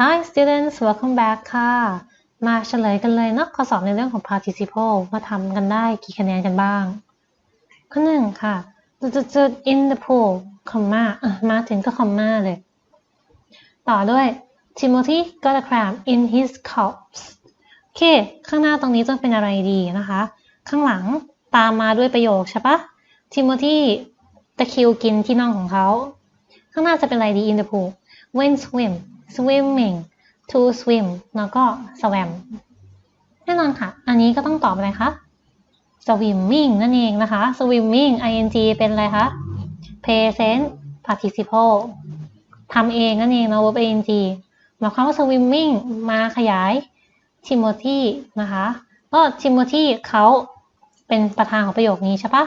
Hi students welcome back ค่ะ มาเฉลยกันเลยเนาะข้อสอบในเรื่องของ participle มาทำกันได้กี่คะแนนกันบ้าง ข้อหนึ่งค่ะ จุดๆ in the pool คอมมามาถึงก็คอมมาเลย ต่อด้วย Timothy got a crab in his cups โอเค ข้างหน้าตรงนี้จะเป็นอะไรดีนะคะ ข้างหลังตามมาด้วยประโยคใช่ปะ Timothy ตะคิวกินที่น่องของเขา ข้างหน้าจะเป็นอะไรดี in the pool when swim swimming to swim แล้วก็ swam แน่นอนค่ะ อันนี้ก็ต้องตอบอะไรคะ swimming นั่นเองนะคะ swimming ing เป็นอะไรคะ present participle ทำเองนั่นเองนะ verb ing หมายความว่า swimming มาขยาย Timothy นะคะก็ Timothy เขาเป็นประธานของประโยคนี้ใช่ปะ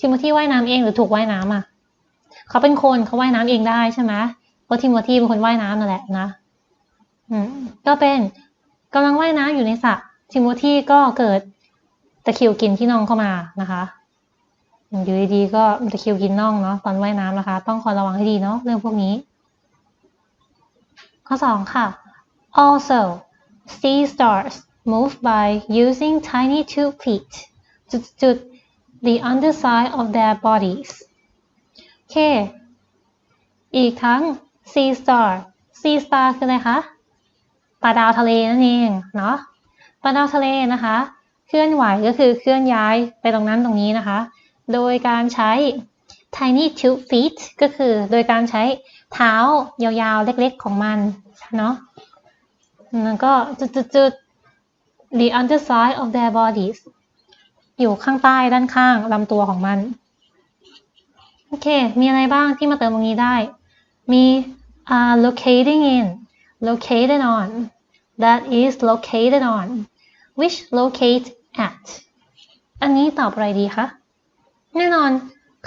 Timothy ว่ายน้ำเองหรือถูกว่ายน้ำอะเขาเป็นคนเขาว่ายน้ำเองได้ใช่ไหม เพราะ Timothy เป็นคนว่ายน้ำนั่นแหละนะก็เป็นกำลังว่ายน้ำอยู่ในสระ Timothy ก็เกิดตะคิวกินที่น่องเข้ามานะคะอยู่ดีๆก็ตะคิวกินน่องเนาะตอนว่ายน้ำนะคะ ต้องคอยระวังให้ดีเนาะเรื่องพวกนี้ ข้อสองค่ะ also sea stars move by using tiny tube feet จุดๆ the underside of their bodies โอเค อีกทั้ง sea star sea star คืออะไรคะปลาดาวทะเลนั่นเองเนาะปลาดาวทะเลนะคะ เคลื่อนไหวก็คือเคลื่อนย้ายไปตรงนั้นตรงนี้นะคะ โดยการใช้ tiny tube feet ก็คือโดยการใช้เท้ายาวๆ เล็กๆของมันเนาะแล้วก็จุดๆ the underside of their bodies อยู่ข้างใต้ด้านข้างลำตัวของมัน โอเค มีอะไรบ้างที่มาเติมตรงนี้ได้ มี are locating in located on that is located on which locate at อันนี้ตอบอะไรดีคะ แน่นอน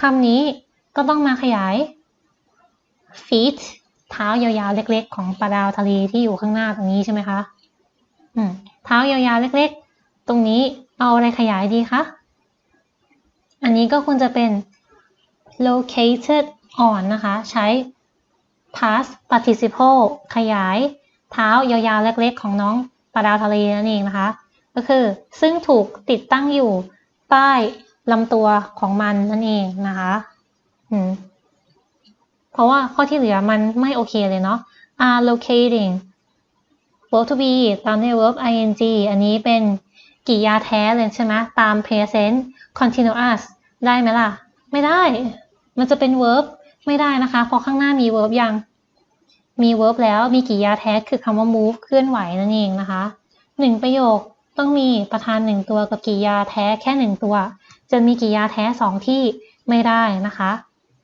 คำนี้ก็ต้องมาขยาย feet เท้ายาวๆ เล็กๆ ของปลาดาวทะเลที่อยู่ข้างหน้าตรงนี้ใช่ไหมคะ อืม เท้ายาวๆ เล็กๆ ตรงนี้เอาอะไรขยายดีคะ อันนี้ก็ควรจะเป็น located on นะคะ ใช้ past participle ขยาย เท้ายาวๆ เล็กๆ ของน้องปลาดาวทะเลนั่นเองนะคะ ก็คือซึ่งถูกติดตั้งอยู่ใต้ลำตัวของมันนั่นเองนะคะเพราะว่าข้อที่เหลือมันไม่โอเคเลยเนาะ are locating verb to be ตามด้วย verb ing อันนี้เป็นกริยาแท้เลยใช่ไหมตาม present continuous ได้ไหมล่ะ ไม่ได้ มันจะเป็น verb ไม่ได้นะคะ เพราะข้างหน้ามี verb ยัง มี verb แล้วมีกริยาแท้คือคำว่า move เคลื่อนไหวนั่นเองนะคะหนึ่งประโยคต้องมีประธานหนึ่งตัวกับกริยาแท้แค่หนึ่งตัว จะมีกริยาแท้สองที่ไม่ได้นะคะ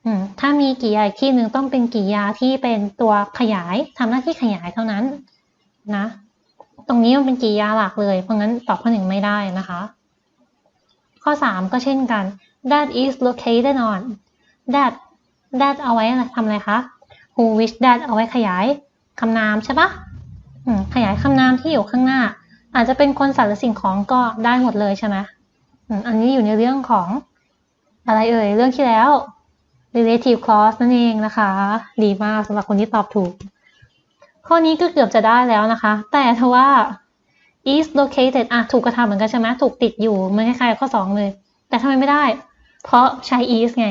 อืมถ้ามีกริยาอีกที่หนึ่งต้องเป็นกริยาที่เป็นตัวขยายทำหน้าที่ขยายเท่านั้นนะ ตรงนี้มันเป็นกริยาหลักเลย เพราะงั้นตอบข้อหนึ่งไม่ได้นะคะ ข้อ 3 ก็เช่นกัน that is located on that that เอาไว้ทำอะไรคะ who which that เอาไว้ขยายคำนามใช่ปะขยายคำนามที่อยู่ข้างหน้า อาจจะเป็นคนสัตว์หรือสิ่งของก็ได้หมดเลยใช่ไหมอันนี้อยู่ในเรื่องของอะไรเอ่ย เรื่องที่แล้ว relative clause นั่นเองนะคะ ดีมากสำหรับคนที่ตอบถูก ข้อนี้ก็เกือบจะได้แล้วนะคะ แต่ถ้าว่า is located อะถูกกระทำเหมือนกันใช่ไหมถูกติดอยู่มันคล้ายๆข้อ 2 เลย แต่ทำไมไม่ได้ เพราะใช้ is ไง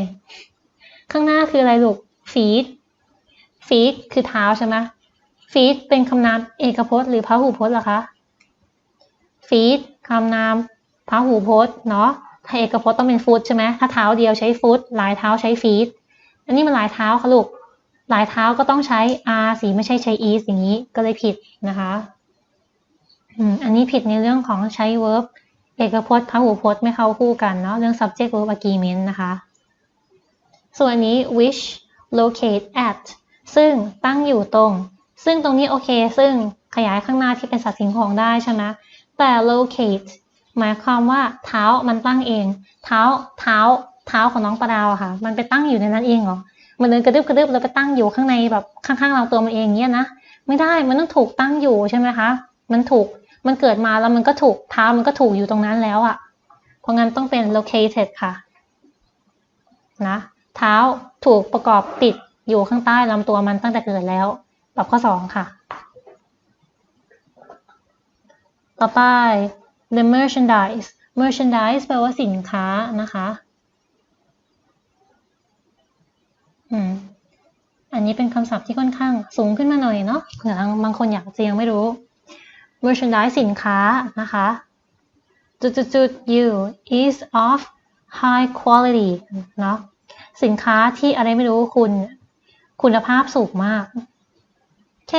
ข้างหน้าคืออะไรลูก feet feet คือเท้าใช่ไหม feet เป็นคำนามเอกพจน์หรือพหูพจน์เหรอคะ feet คำนามพหูพจน์เนาะถ้าเอกพจน์ต้องเป็น foot ใช่ไหมถ้าเท้าเดียวใช้ foot หลายเท้าใช้ feet อันนี้มันหลายเท้าค่ะลูกหลายเท้าก็ต้องใช้ r สีไม่ใช่ใช้ is อย่างนี้ก็เลยผิดนะคะอันนี้ผิดในเรื่องของใช้ verb เอกพจน์พหูพจน์ไม่เข้าคู่กันเนาะเรื่อง subject verb agreement นะคะ ส่วนนี้ which locate at ซึ่งตั้งอยู่ตรง ซึ่งตรงนี้โอเค ซึ่งขยายข้างหน้าที่เป็นสัตว์สิ่งของได้ใช่ไหมแต่ locate หมายความว่าเท้ามันตั้งเอง เท้าเท้าเท้าของน้องปลาดาวค่ะ มันไปตั้งอยู่ในนั้นเองเหรอมันเดินกระดึบกระดึบแล้วไปตั้งอยู่ข้างในแบบข้างๆเราตัวมันเองเนี้ยนะไม่ได้มันต้องถูกตั้งอยู่ใช่ไหมคะมันถูกมันเกิดมาแล้วมันก็ถูกเท้ามันก็ถูกอยู่ตรงนั้นแล้วอะเพราะงั้นต้องเป็น located ค่ะนะ เท้าถูกประกอบติดอยู่ข้างใต้ลำตัวมันตั้งแต่เกิดแล้ว ตอบข้อสองค่ะ ต่อไป the merchandise merchandise แปลว่าสินค้านะคะอืมอันนี้เป็นคำศัพท์ที่ค่อนข้างสูงขึ้นมาหน่อยเนาะเผื่อบางคนอยากจะยังไม่รู้ merchandise สินค้านะคะจุดจุดจุด you is of high quality เนาะ สินค้าที่อะไรไม่รู้คุณ คุณภาพสูงมาก เค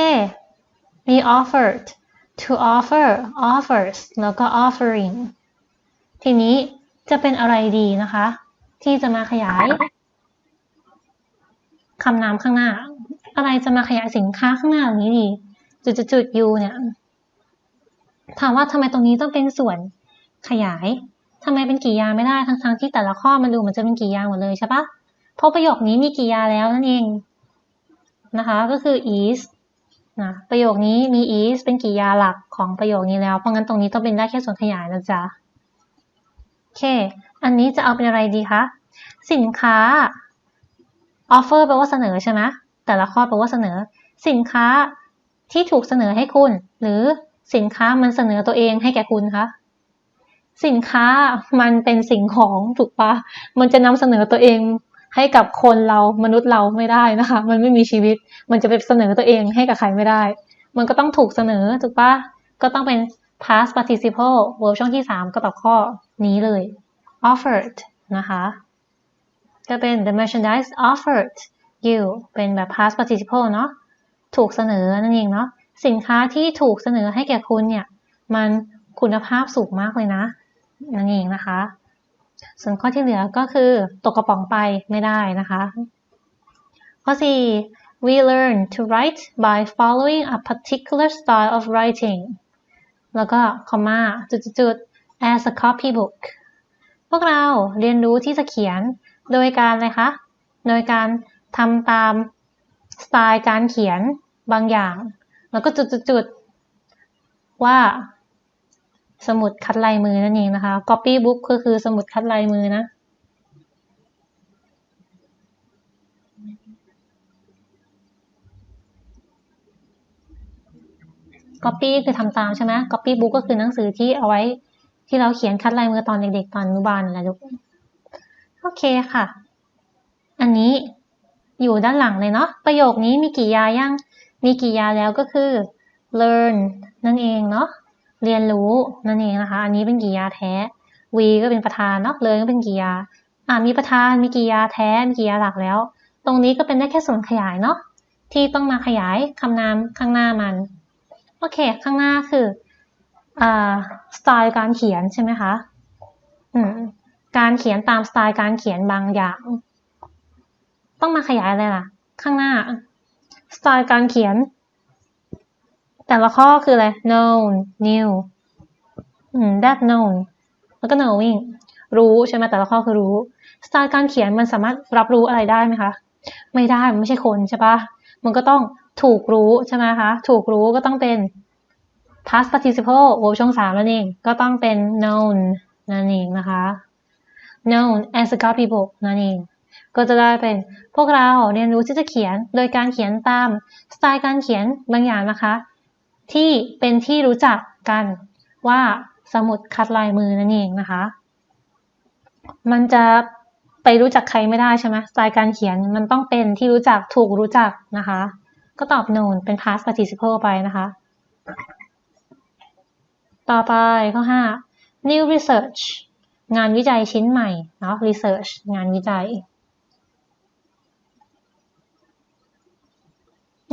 we offered to offer offers แล้วก็ offering ทีนี้จะเป็นอะไรดีนะคะ ที่จะมาขยายคำนามข้างหน้า อะไรจะมาขยายสินค้าข้างหน้านี้ดี จุดจุดจุด you เนี่ยถามว่าทำไมตรงนี้ต้องเป็นส่วนขยายทำไมเป็นกริยาไม่ได้ทั้งๆที่แต่ละข้อมันดูเหมือนจะเป็นกริยาหมดเลยใช่ปะ เพราะประโยคนี้มีกริยาแล้วนั่นเองนะคะก็คือ is นะประโยคนี้มี is เป็นกริยาหลักของประโยคนี้แล้ว เพราะงั้นตรงนี้ต้องเป็นได้แค่ส่วนขยายนะจ๊ะโอเค อันนี้จะเอาเป็นอะไรดีคะ สินค้า offer แปลว่าเสนอใช่ไหมแต่ละข้อแปลว่าเสนอ สินค้าที่ถูกเสนอให้คุณ หรือสินค้ามันเสนอตัวเองให้แก่คุณคะสินค้ามันเป็นสิ่งของถูกปะมันจะนำเสนอตัวเอง ให้กับคนเรามนุษย์เราไม่ได้นะคะ มันไม่มีชีวิต มันจะไปเสนอตัวเองให้กับใครไม่ได้ มันก็ต้องถูกเสนอถูกปะก็ต้องเป็น past participle verb ช่องที่ 3 ก็ตอบข้อนี้เลย offered นะคะจะเป็น the merchandise offered you เป็นแบบ past participle เนาะถูกเสนอนั่นเองเนาะสินค้าที่ถูกเสนอให้แก่คุณเนี่ย มันคุณภาพสูงมากเลยนะ นั่นเองนะคะ ส่วนข้อที่เหลือก็คือตกกระป๋องไปไม่ได้นะคะ ข้อ 4 we learn to write by following a particular style of writing แล้วก็คอมมาจุดๆ as a copybook พวกเราเรียนรู้ที่จะเขียนโดยการอะไรคะ โดยการทำตามสไตล์การเขียนบางอย่าง แล้วก็จุดๆว่า สมุดคัดลายมือนั่นเองนะคะ copy book ก็คือสมุดคัดลายมือนะ copy คือทำตามใช่ไหม copy book ก็คือหนังสือที่เอาไว้ที่เราเขียนคัดลายมือตอนเด็กๆ ตอนอนุบาลนะลูกโอเคค่ะ อันนี้อยู่ด้านหลังเลยเนาะประโยคนี้มีกี่ยายังมีกี่ยาแล้วก็คือ learn นั่นเองเนาะ เรียนรู้นั่นเองนะคะ อันนี้เป็นกี่ยาแท้ we ก็เป็นประธานเนาะ learn ก็เป็นกี่ยา อ่ามีประธานมีกี่ยาแท้มีกี่ยาหลักแล้ว ตรงนี้ก็เป็นได้แค่ส่วนขยายเนาะที่ต้องมาขยายคำนามข้างหน้ามันโอเค ข้างหน้าคืออ่าสไตล์การเขียนใช่ไหมคะอืมการเขียนตามสไตล์การเขียนบางอย่าง ต้องมาขยายอะไรล่ะ ข้างหน้า สไตล์การเขียน แต่ละข้อคืออะไร known new อืม that known แล้วก็ knowing รู้ใช่ไหมแต่ละข้อคือรู้ สไตล์การเขียนมันสามารถรับรู้อะไรได้ไหมคะ ไม่ได้ มันไม่ใช่คนใช่ปะมันก็ต้องถูกรู้ใช่ไหมคะ ถูกรู้ก็ต้องเป็น past participle verb ช่องสามนั่นเอง ก็ต้องเป็น known นั่นเองนะคะ known as a copybook นั่นเอง ก็จะได้เป็นพวกเราเรียนรู้ที่จะเขียนโดยการเขียนตามสไตล์การเขียนบางอย่างนะคะ ที่เป็นที่รู้จักกันว่าสมุดคัดลายมือนั่นเองนะคะ มันจะไปรู้จักใครไม่ได้ใช่ไหมสไตล์การเขียนมันต้องเป็นที่รู้จักถูกรู้จักนะคะ ก็ตอบ known เป็น past participle ไปนะคะ ต่อไปข้อ 5 new research งานวิจัยชิ้นใหม่เนาะ research งานวิจัย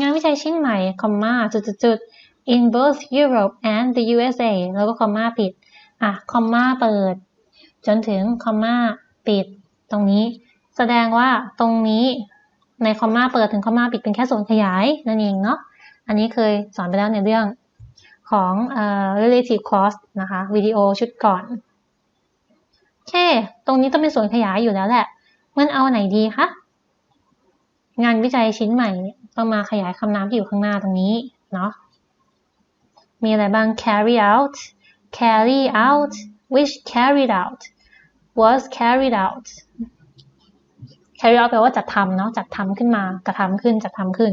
งานวิจัยชิ้นใหม่คอมมาจุดๆ in both Europe and the USA แล้วก็คอมมาปิด อะ คอมมาเปิด จนถึงคอมมาปิด ตรงนี้ แสดงว่าตรงนี้ในคอมมาเปิดถึงคอมมาปิดเป็นแค่ส่วนขยายนั่นเองเนาะ อันนี้เคยสอนไปแล้วในเรื่องของเอ่อ relative cost นะคะวิดีโอชุดก่อน โอเค ตรงนี้ต้องเป็นส่วนขยายอยู่แล้วแหละงั้นเอาไหนดีคะ งานวิจัยชิ้นใหม่ต้องมาขยายคำนามที่อยู่ข้างหน้าตรงนี้เนาะ มีอะไรบ้าง carry out carry out which carried out was carried out carry out แปลว่าจัดทำเนาะจัดทำขึ้นมากระทำขึ้นจัดทำขึ้น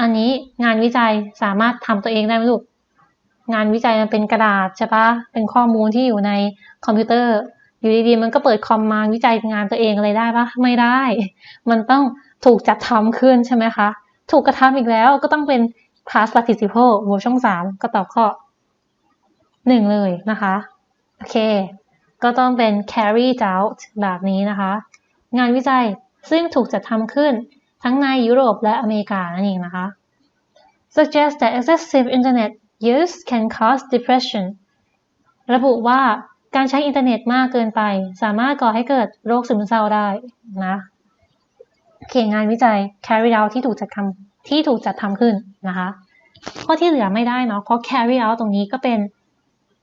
อันนี้งานวิจัยสามารถทำตัวเองได้ไหมลูก งานวิจัยมันเป็นกระดาษใช่ปะเป็นข้อมูลที่อยู่ในคอมพิวเตอร์ อยู่ดีๆมันก็เปิดคอมมาวิจัยงานตัวเองอะไรได้ปะไม่ได้ มันต้องถูกจัดทำขึ้นใช่ไหมคะ ถูกกระทำอีกแล้วก็ต้องเป็น past participle verb ช่องสามก็ตอบข้อหนึ่งเลยนะคะ โอเค ก็ต้องเป็น carried out แบบนี้นะคะ งานวิจัยซึ่งถูกจัดทำขึ้นทั้งในยุโรปและอเมริกานั่นเองนะคะ suggest that excessive internet use can cause depression ระบุว่าการใช้อินเทอร์เน็ตมากเกินไป สามารถก่อให้เกิดโรคซึมเศร้าได้นะ เขียนงานวิจัย carry out ที่ถูกจัดทำ ที่ถูกจัดทำขึ้นนะคะ ข้อที่เหลือไม่ได้เนาะเพราะ carry out ตรงนี้ก็เป็น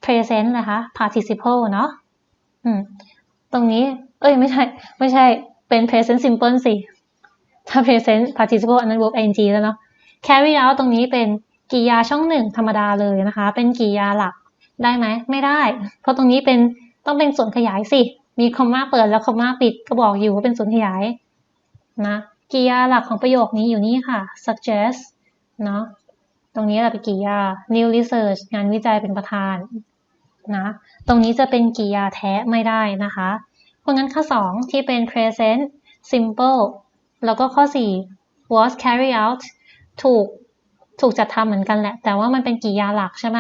present นะคะ participle เนาะอืมตรงนี้ เอ้ย ไม่ใช่ ไม่ใช่เป็น present simple สิ ถ้า present participle อันนั้น verb ing แล้วเนาะ carry out ตรงนี้เป็นกริยาช่องหนึ่งธรรมดาเลยนะคะ เป็นกริยาหลักได้ไหม ไม่ได้ เพราะตรงนี้เป็นต้องเป็นส่วนขยายสิ มีคอมมาเปิดแล้วคอมมาปิดก็บอกอยู่ว่าเป็นส่วนขยายนะ กริยาหลักของประโยคนี้อยู่นี่ค่ะ suggest เนาะตรงนี้แหละเป็นกริยา new research งานวิจัยเป็นประธานนะตรงนี้จะเป็นกริยาแท้ไม่ได้นะคะ เพราะงั้นข้อ 2 ที่เป็น present simple แล้วก็ข้อ 4 was carry out ถูกถูกจัดทำเหมือนกันแหละ แต่ว่ามันเป็นกริยาหลักใช่ไหม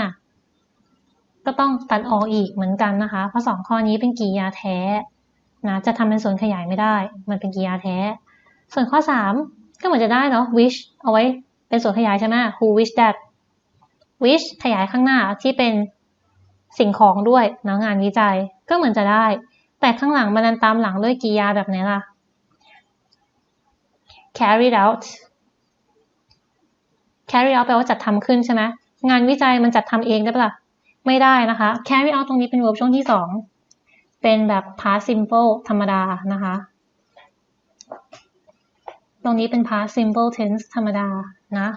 ก็ต้องตัดออกอีกเหมือนกันนะคะ เพราะสองข้อนี้เป็นกริยาแท้นะจะทำเป็นส่วนขยายไม่ได้ มันเป็นกริยาแท้ ส่วนข้อ 3 ก็เหมือนจะได้เนาะ wish เอาไว้เป็นส่วนขยายใช่ไหม who wish that wish ขยายข้างหน้าที่เป็นสิ่งของด้วยนะงานวิจัยก็เหมือนจะได้ แต่ข้างหลังมันตามหลังด้วยกิยาแบบไหนล่ะ carried out carry out แปลว่าจัดทำขึ้นใช่ไหมงานวิจัยมันจัดทำเองได้ปะล่ะ ไม่ได้นะคะ carry out ตรงนี้เป็น verb ช่วงที่สอง เป็นแบบ past simple ธรรมดานะคะ ตรงนี้เป็น past simple tense ธรรมดานะ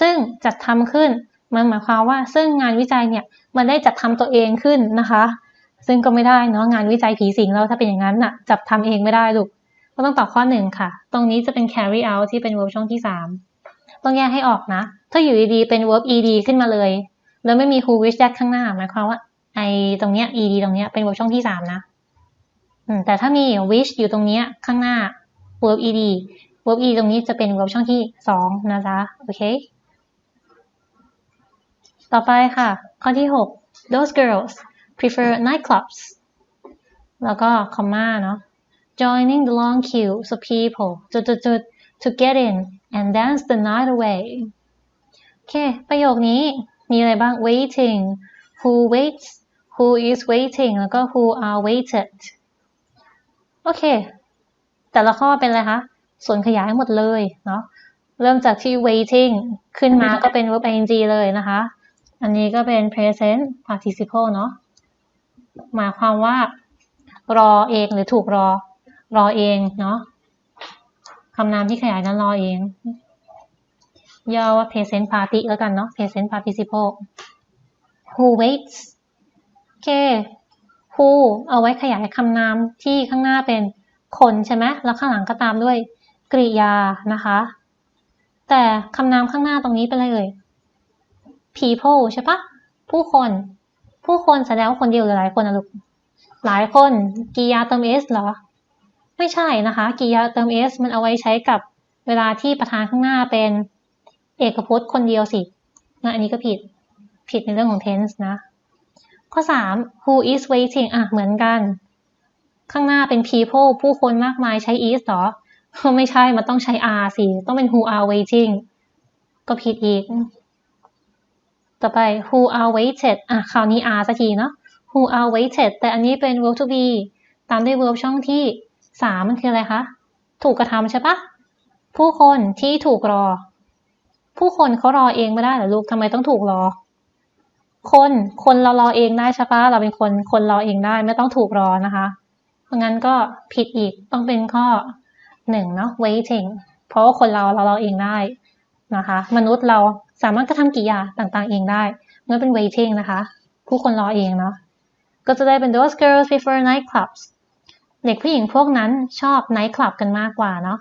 ซึ่งจัดทำขึ้น มันหมายความว่า ซึ่งงานวิจัยเนี่ย มันได้จัดทำตัวเองขึ้นนะคะ ซึ่งก็ไม่ได้เนาะงานวิจัยผีสิงเราถ้าเป็นอย่างนั้นน่ะ จับทำเองไม่ได้ลูกก็ต้องตอบข้อหนึ่งค่ะ ตรงนี้จะเป็น carry out ที่เป็น verb ช่องที่สามต้องแยกให้ออกนะ ถ้าอยู่ดีๆเป็น verb ed ขึ้นมาเลย แล้วไม่มี who wish that ข้างหน้า หมายความว่า ไอตรงเนี้ย ed ตรงเนี้ยเป็น verb ช่องที่สามนะแต่ถ้ามี wish อยู่ตรงเนี้ยข้างหน้า verb ed verb ed ตรงนี้จะเป็น verb ช่องที่สองนะจ๊ะโอเค ต่อไปค่ะ ข้อที่หก those girls prefer nightclubs แล้วก็ comma เนาะ joining the long queues of people to, to, to, to get in and dance the night away โอเค ประโยคนี้มีอะไรบ้าง waiting who waits who is waiting แล้วก็ who are waited โอเค แต่ละข้อเป็นอะไรคะ ส่วนขยายหมดเลยเนาะเริ่มจากที่ waiting ขึ้นมาก็เป็น verb ing เลยนะคะ อันนี้ก็เป็น present participle เนาะหมายความว่า รอเองหรือถูกรอ รอเองเนาะคำนามที่ขยายนั้นรอเอง ย่อว่า present party แล้วกันเนาะ present participle who waits โอเค who เอาไว้ขยายคำนามที่ข้างหน้าเป็น คนใช่ไหมแล้วข้างหลังก็ตามด้วยกริยานะคะ แต่คำนามข้างหน้าตรงนี้เป็นอะไรเอ่ย people ใช่ปะผู้คน ผู้คนแสดงว่าคนเดียวหรือหลายคนนะลูกหลายคนกริยาเติม s เหรอ ไม่ใช่นะคะกริยาเติม s มันเอาไว้ใช้กับเวลาที่ประธานข้างหน้าเป็นเอกพจน์คนเดียวสินะอันนี้ก็ผิดผิดในเรื่องของ tense นะ ข้อ 3 who is waiting อะเหมือนกัน ข้างหน้าเป็น people ผู้คนมากมายใช้ is หรอไม่ใช่ มันต้องใช้ are สิ ต้องเป็น who are waiting ก็ผิดอีก ต่อไป who are waited อะ คราวนี้ are สักทีเนาะ who are waited แต่อันนี้เป็น verb to be ตามด้วย verb ช่องที่สามมันคืออะไรคะ ถูกกระทำใช่ปะ ผู้คนที่ถูกรอ ผู้คนเขารอเองไม่ได้เหรอลูกทำไมต้องถูกรอ คน คนเรารอเองได้ใช่ปะเราเป็นคน คนรอเองได้ไม่ต้องถูกรอนะคะ ราะงั้นก็ผิดอีกต้องเป็นข้อหนึ่งเนาะ waiting เพราะว่าคนเราเรารอเองได้นะคะ มนุษย์เราสามารถกระทำกิริยาต่างๆเองได้เมื่อเป็น waiting นะคะ ผู้คนรอเองเนาะก็จะได้เป็น those girls prefer nightclubs เด็กผู้หญิงพวกนั้นชอบไนท์คลับกันมากกว่าเนาะ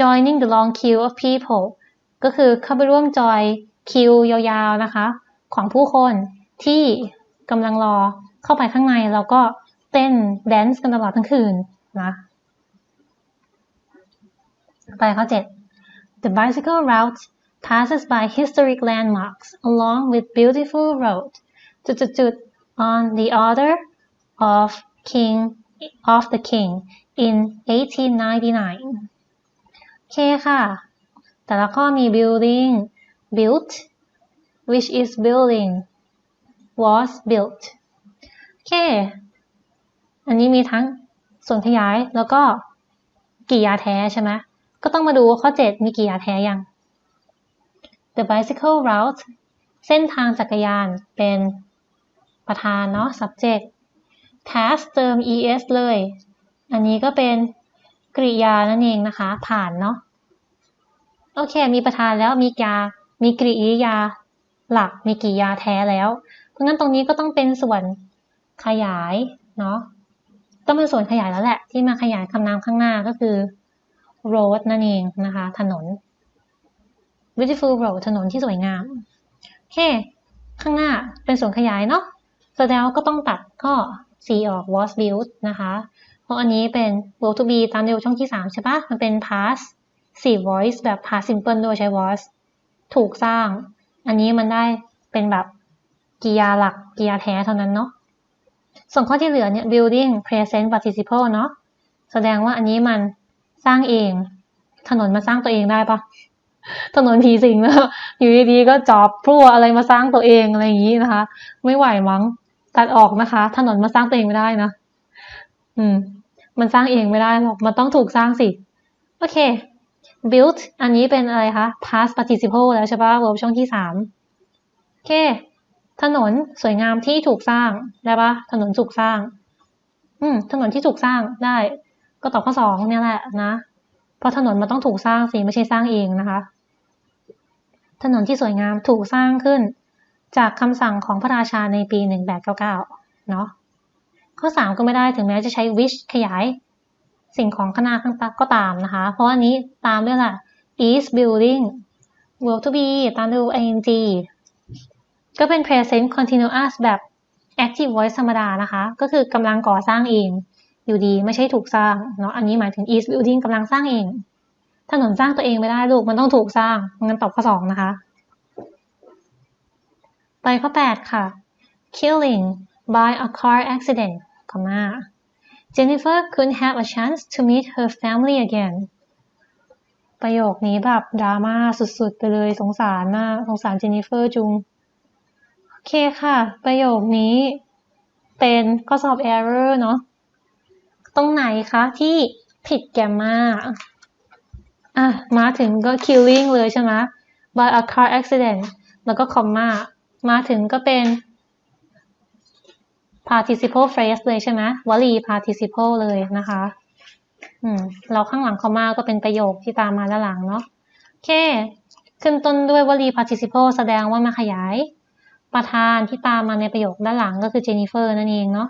joining the long queue of people ก็คือเข้าไปร่วมจอยคิวยาวๆนะคะ ของผู้คนที่กำลังรอ เข้าไปข้างในแล้วก็เต้นแดนซ์กันตลอดทั้งคืนนะไปข้อ7 The bicycle route passes by historic landmarks along with beautiful road จุดๆ on the order of King of the King in 1899 โอเคค่ะ แต่ละข้อมี building built which is building was built เค อันนี้มีทั้งส่วนขยายแล้วก็กริยาแท้ใช่ไหมก็ต้องมาดูว่าข้อ 7 มีกริยาแท้ยัง The bicycle route เส้นทางจักรยานเป็นประธานเนาะ subject pass เติม es เลย อันนี้ก็เป็นกริยานั่นเองนะคะ ผ่านเนาะ โอเค มีประธานแล้วมีกา มีกริยาหลัก มีกริยาแท้แล้ว เพราะงั้นตรงนี้ก็ต้องเป็นส่วน ขยายเนาะต้องเป็นส่วนขยายแล้วแหละ ที่มาขยายคำนามข้างหน้าก็คือ road นั่นเองนะคะ ถนน beautiful road ถนนที่สวยงามโอเค ข้างหน้าเป็นส่วนขยายเนาะแสดงก็ต้องตัดข้อ C ออก was built นะคะ เพราะอันนี้เป็น verb to be ตามเดียวช่องที่ 3 ใช่ปะมันเป็น past สี่ voice แบบ past simple โดยใช้ was ถูกสร้าง อันนี้มันได้เป็นแบบกิยาหลักกิยาแท้เท่านั้นเนาะ ส่วนข้อที่เหลือเนี่ย building present participle เนาะแสดงว่าอันนี้มันสร้างเอง ถนนมาสร้างตัวเองได้ปะถนนผีสิงแล้วอยู่ดีๆก็จอบพลั่วอะไรมาสร้างตัวเองอะไรอย่างนี้นะคะ ไม่ไหวมั้งตัดออกนะคะ ถนนมาสร้างตัวเองไม่ได้นะอืม มันสร้างเองไม่ได้หรอกมันต้องถูกสร้างสิ โอเค built อันนี้เป็นอะไรคะ past participle แล้วใช่ปะ verb ช่องที่สามโอเค ถนนสวยงามที่ถูกสร้างได้ปะถนนถูกสร้าง อืม ถนนที่ถูกสร้างได้ ก็ตอบข้อสองเนี่ยแหละนะเพราะถนนมันต้องถูกสร้างสิไม่ใช่สร้างเองนะคะ ถนนที่สวยงามถูกสร้างขึ้น จากคำสั่งของพระราชาในปีหนึ่งแปดเก้าเก้าเนาะข้อสามก็ไม่ได้ถึงแม้จะใช้ wish ขยายสิ่งของขนาดข้างตก็ตามนะคะ เพราะอันนี้ตามด้วยล่ะ is building will to be ตามด้วย ing ก็เป็น present continuous แบบ active voice ธรรมดานะคะ ก็คือกำลังก่อสร้างเอง อยู่ดีไม่ใช่ถูกสร้างเนาะอันนี้หมายถึง is building กำลังสร้างเอง ถนนสร้างตัวเองไม่ได้ลูกมันต้องถูกสร้างงั้นตอบข้อสองนะคะ ไปข้อ 8 ค่ะ killing by a car accident คอมา Jennifer couldn't have a chance to meet her family again ประโยคนี้แบบดราม่าสุดๆ ไปเลยสงสารมาก สงสารเจนนิเฟอร์จุง เคค่ะ ประโยคนี้เป็นข้อสอบ error เนาะตรงไหนคะที่ผิดแกมมาอะ มาถึงก็ killing เลยใช่ไหม by a car accident แล้วก็ comma มาถึงก็เป็น participle phrase เลยใช่ไหมวลี participle เลยนะคะ อืม เราข้างหลัง comma ก็เป็นประโยคที่ตามมาด้านหลังเนาะโอเค ขึ้นต้นด้วยวลี participle แสดงว่ามาขยาย ประธานที่ตามมาในประโยคด้านหลังก็คือเจนนิเฟอร์นั่นเองเนาะ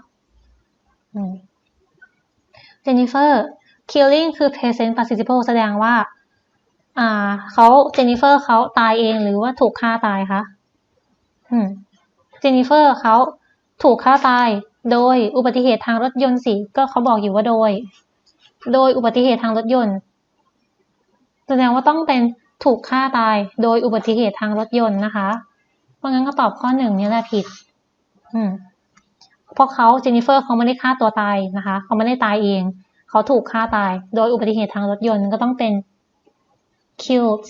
เจนนิเฟอร์ killing คือ present participle แสดงว่า อ่าเขาเจนนิเฟอร์เขาตายเองหรือว่าถูกฆ่าตายคะเจนนิเฟอร์เขาถูกฆ่าตาย โดยอุบัติเหตุทางรถยนต์สิก็เขาบอกอยู่ว่าโดย โดยอุบัติเหตุทางรถยนต์ แสดงว่าต้องเป็นถูกฆ่าตาย โดยอุบัติเหตุทางรถยนต์นะคะ เพราะงั้นก็ตอบข้อหนึ่งนี่แหละผิด อืมเพราะเขาเจนนิเฟอร์เขาไม่ได้ฆ่าตัวตายนะคะเขาไม่ได้ตายเอง เขาถูกฆ่าตาย โดยอุบัติเหตุทางรถยนต์ก็ต้องเป็น killed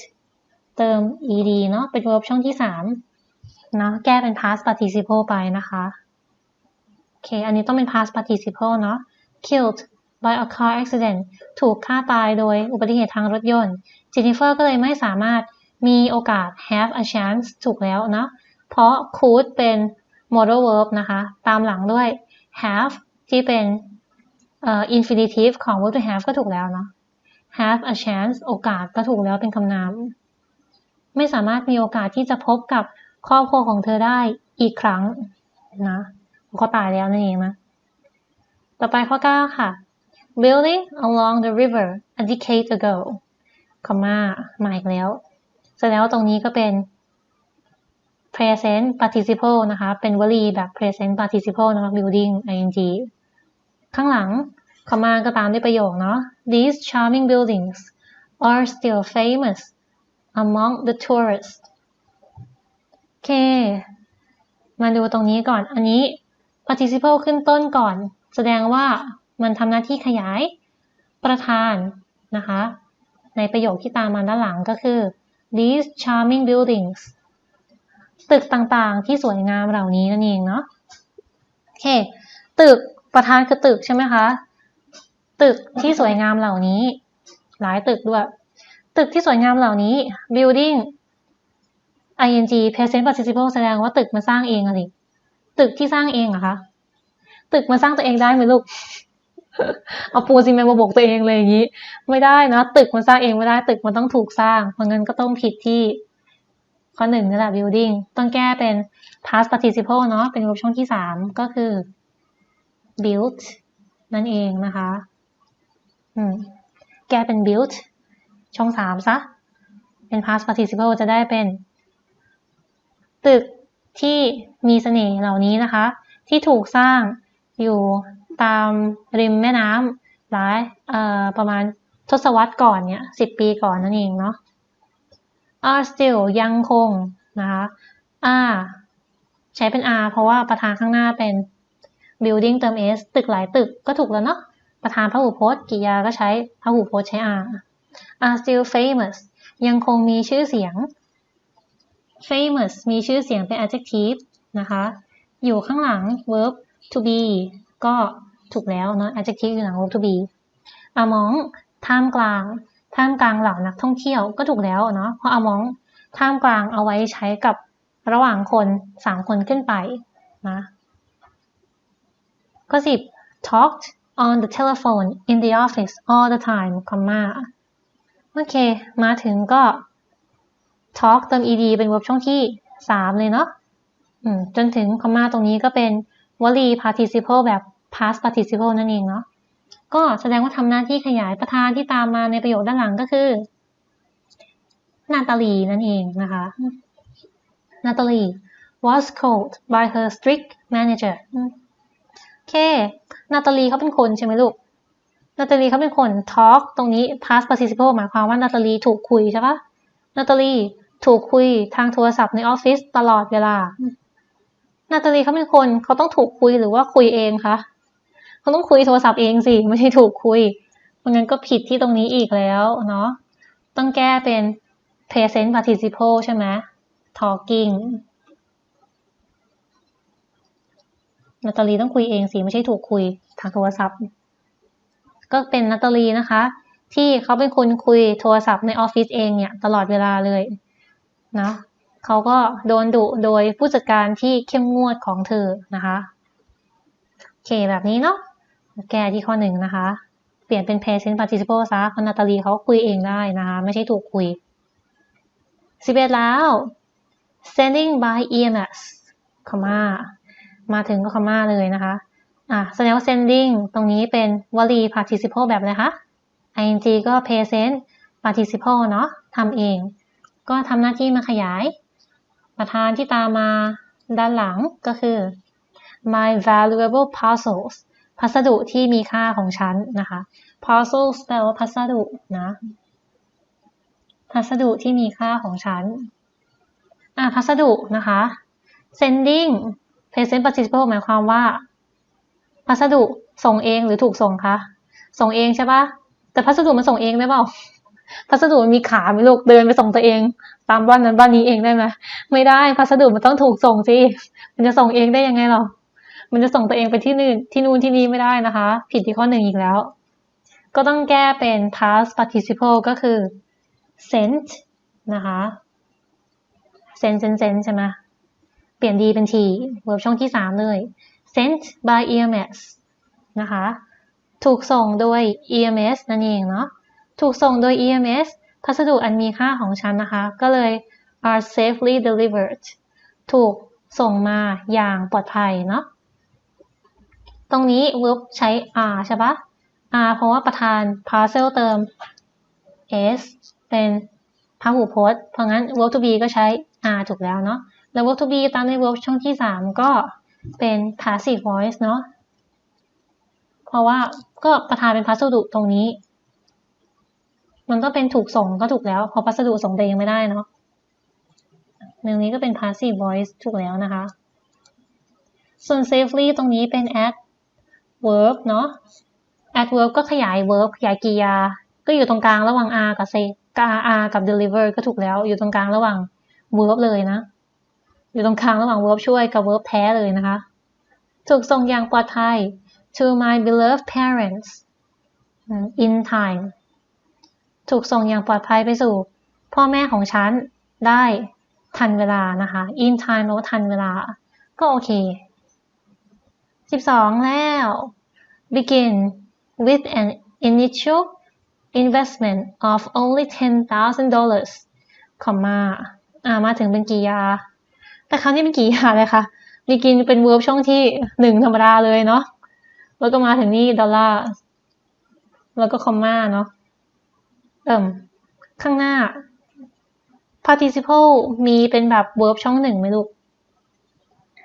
เติม ed เนาะเป็น verb ช่องที่สามนะแก้เป็น past participle ไปนะคะโอเค อันนี้ต้องเป็น past participle เนาะ killed by a car accident ถูกฆ่าตายโดยอุบัติเหตุทางรถยนต์เจนนิเฟอร์ก็เลยไม่สามารถ มีโอกาส have a chance ถูกแล้วนะ เพราะ could เป็น modal verb นะคะ ตามหลังด้วย have ที่เป็น uh, infinitive ของ verb to have ก็ถูกแล้วเนาะ have a chance โอกาสก็ถูกแล้วเป็นคำนาม ไม่สามารถมีโอกาสที่จะพบกับครอบครัวของเธอได้อีกครั้งนะเขาตายแล้วนั่นเองนะต่อไปข้อ 9 ค่ะ building along the river a decade ago คอมมามาอีกแล้ว แสดงว่าตรงนี้ก็เป็น present participle นะคะ เป็นวลีแบบ present participle นะคะ building ing ข้างหลังคำมาก็ตามด้วยประโยคเนาะ these charming buildings are still famous among the tourists โอเค มาดูตรงนี้ก่อน อันนี้ participle ขึ้นต้นก่อน แสดงว่ามันทำหน้าที่ขยายประธานนะคะ ในประโยคที่ตามมาด้านหลังก็คือ these charming buildings ตึกต่างๆ ที่สวยงามเหล่านี้นั่นเองเนาะโอเค ตึกประธานคือตึกใช่ไหมคะ ตึกที่สวยงามเหล่านี้ หลายตึกด้วย ตึกที่สวยงามเหล่านี้ building ing present participle แสดงว่าตึกมาสร้างเองอะสิตึกที่สร้างเองอะคะ ตึกมาสร้างตัวเองได้ไหมลูก เอาปูซีเมนต์มาบอกตัวเองเลยอย่างนี้ ไม่ได้นะตึกมันสร้างเองไม่ได้ตึกมันต้องถูกสร้างเพราะงั้นก็ต้องผิดที่ ข้อหนึ่งนี่แหละ building ต้องแก้เป็น past participle เนาะเป็นรูปช่องที่สามก็คือ built นั่นเองนะคะ อืม แก้เป็น built ช่องสามซะ เป็น past participle จะได้เป็น ตึกที่มีเสน่ห์เหล่านี้นะคะ ที่ถูกสร้างอยู่ ตามริมแม่น้ำหลายเอ่อประมาณทศวรรษก่อนเนี่ยสิบปีก่อนนั่นเองเนาะ are still ยังคงนะคะ are ใช้เป็น are เพราะว่าประธานข้างหน้าเป็น building เติม s ตึกหลายตึกก็ถูกแล้วเนาะประธานพหูพจน์กิริยาก็ใช้พหูพจน์ใช้ are are still famous ยังคงมีชื่อเสียง famous มีชื่อเสียงเป็น adjective นะคะ อยู่ข้างหลัง verb to be ก็ ถูกแล้วเนาะ adjective อยู่หลัง verb to be among ท่ามกลาง ท่ามกลางเหล่านักท่องเที่ยวก็ถูกแล้วเนาะเพราะ among ท่ามกลางเอาไว้ใช้กับระหว่างคนสามคนขึ้นไปนะข้อสิบ talked on the telephone in the office all the time คำมาโอเค มาถึงก็ talk เติม ed เป็น verb ช่องที่สามเลยเนาะจนถึงคำมาตรงนี้ก็เป็นวลี participle แบบ past participle นั่นเองเนาะก็แสดงว่าทำหน้าที่ขยายประธานที่ตามมาในประโยคด้านหลังก็คือนาตาลีนั่นเองนะคะนาตาลี was called by her strict manager โอเคนาตาลีเขาเป็นคนใช่ไหมลูกนาตาลีเขาเป็นคน talk ตรงนี้ past participle หมายความว่านาตาลีถูกคุยใช่ปะนาตาลีถูกคุยทางโทรศัพท์ในออฟฟิศตลอดเวลานาตาลีเขาเป็นคนเขาต้องถูกคุยหรือว่าคุยเองคะ เขาต้องคุยโทรศัพท์เองสิ ไม่ใช่ถูกคุยเพราะงั้นก็ผิดที่ตรงนี้อีกแล้วเนาะ ต้องแก้เป็น present participle ใช่ไหม talking นาตาลีต้องคุยเองสิ ไม่ใช่ถูกคุยทางโทรศัพท์ ก็เป็นนาตาลีนะคะ ที่เขาเป็นคนคุยโทรศัพท์ในออฟฟิศเองเนี่ย ตลอดเวลาเลยนะเขาก็โดนดุโดยผู้จัดการที่เข้มงวดของเธอนะคะ โอเคแบบนี้เนาะ แก้ที่ข้อหนึ่งนะคะ เปลี่ยนเป็น present participle ซะเพราะนาตาลีเขาคุยเองได้นะคะ ไม่ใช่ถูกคุยสิบเอ็ดแล้ว sending by EMS คำมามาถึงก็คำมาเลยนะคะ อะแสดงว่า sending ตรงนี้เป็นวลี participle แบบอะไรคะ ing ก็ present participle เนาะทำเอง ก็ทำหน้าที่มาขยาย ประธานที่ตามมาด้านหลังก็คือ my valuable parcels พัสดุที่มีค่าของฉันนะคะ parcels แปลว่าพัสดุนะ พัสดุที่มีค่าของฉัน อะพัสดุนะคะ sending present participle หมายความว่า พัสดุส่งเองหรือถูกส่งคะ ส่งเองใช่ปะแต่พัสดุมันส่งเองได้เปล่า พัสดุมันมีขาไหมลูกเดินไปส่งตัวเอง ตามบ้านนั้นบ้านนี้เองได้ไหมไม่ได้ พัสดุมันต้องถูกส่งสิ มันจะส่งเองได้ยังไงหรอ มันจะส่งตัวเองไปที่นู่นที่นู่นที่นี่ไม่ได้นะคะ ผิดที่ข้อหนึ่งอีกแล้ว ก็ต้องแก้เป็น past participle ก็คือ sent นะคะ send send send ใช่ไหมเปลี่ยน d เป็น t verb ช่องที่สามเลย sent by EMS นะคะ ถูกส่งโดย EMS นั่นเองเนาะถูกส่งโดย EMS พัสดุอันมีค่าของฉันนะคะ ก็เลย are safely delivered ถูกส่งมาอย่างปลอดภัยเนาะ ตรงนี้ verb ใช้ are ใช่ปะ are เพราะว่าประธาน parcel เติม s เป็นพหูพจน์ เพราะงั้น verb to be ก็ใช้ are ถูกแล้วเนาะ แล้ว verb to be ตามใน verb ช่องที่ 3 ก็เป็น passive voice เนาะ เพราะว่าก็ประธานเป็นพัสดุตรงนี้ มันก็เป็นถูกส่งก็ถูกแล้วเพราะพัสดุส่งแต่ยังไม่ได้เนาะเรื่องนี้ก็เป็น passive voice ถูกแล้วนะคะ ส่วน safely ตรงนี้เป็น add verb เนาะ adverb ก็ขยาย verb ขยายกริยา ก็อยู่ตรงกลางระหว่าง are กับ say กับ are กับ deliver ก็ถูกแล้ว อยู่ตรงกลางระหว่าง verb เลยนะ อยู่ตรงกลางระหว่าง verb ช่วยกับ verb แท้เลยนะคะ ถูกส่งอย่างปลอดภัย to my beloved parents in time ถูกส่งอย่างปลอดภัยไปสู่ พ่อแม่ของฉันได้ทันเวลานะคะ in time แปลว่าทันเวลา ก็โอเค 12 แล้ว begin with an initial investment of only $10,000 comma อ่ามาถึงเป็นกิยา แต่คราวนี้เป็นกิยาเลยค่ะ begin เป็น verb ช่องที่หนึ่งธรรมดาเลยเนาะ แล้วก็มาถึงนี่ดอลลาร์แล้วก็คอมมาเนาะเอิ่มข้างหน้า participle มีเป็นแบบ verb ช่องหนึ่งไหมลูก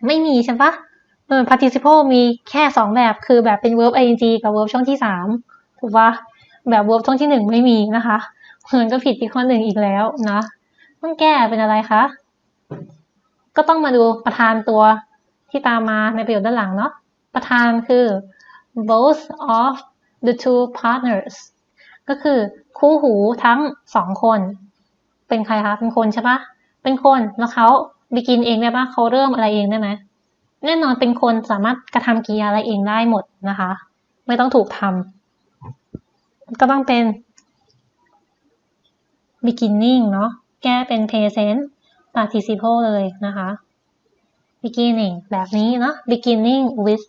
ไม่มีใช่ปะ เออ participle มีแค่สองแบบคือแบบเป็น verb ing กับ verb ช่องที่สามถูกปะแบบ verb ช่องที่หนึ่งไม่มีนะคะมันก็ผิดที่ข้อหนึ่งอีกแล้วนะต้องแก้เป็นอะไรคะ ก็ต้องมาดูประธานตัวที่ตามมาในประโยคด้านหลังเนาะประธานคือ both of the two partners ก็คือคู่หูทั้งสองคน เป็นใครคะ เป็นคนใช่ปะเป็นคนแล้วเขา begin เองได้ปะเขาเริ่มอะไรเองได้ไหม แน่นอนเป็นคนสามารถกระทำกิริยาอะไรเองได้หมดนะคะ ไม่ต้องถูกทำก็ต้องเป็น beginning เนาะแก้เป็น present participle เลยนะคะ beginning แบบนี้เนาะ beginning with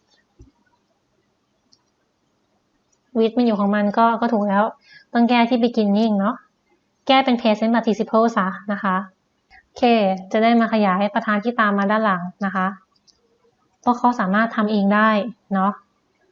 with มันอยู่ของมันก็ก็ถูกแล้ว ต้องแก้ที่ beginning เนาะแก้เป็น present participle ซะนะคะ โอเค จะได้มาขยายประธานที่ตามมาด้านหลังนะคะ พราะเขาสามารถทำเองได้เนาะ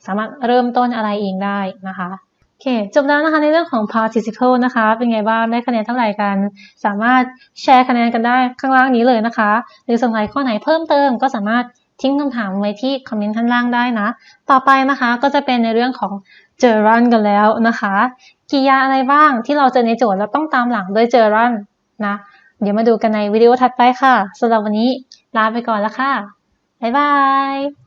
สามารถเริ่มต้นอะไรเองได้นะคะโอเคจบแล้วนะคะในเรื่องของ participle นะคะ เป็นไงบ้างได้คะแนนเท่าไหร่กัน สามารถแชร์คะแนนกันได้ข้างล่างนี้เลยนะคะ หรือสงสัยข้อไหนเพิ่มเติมก็สามารถทิ้งคำถามไว้ที่คอมเมนต์ข้างล่างได้นะ ต่อไปนะคะก็จะเป็นในเรื่องของเจอรันกันแล้วนะคะกิยาอะไรบ้างที่เราเจอในโจทย์แล้วต้องตามหลังด้วยเจอรันนะ เดี๋ยวมาดูกันในวิดีโอถัดไปค่ะสำหรับวันนี้ลาไปก่อนแล้วค่ะ บ๊ายบาย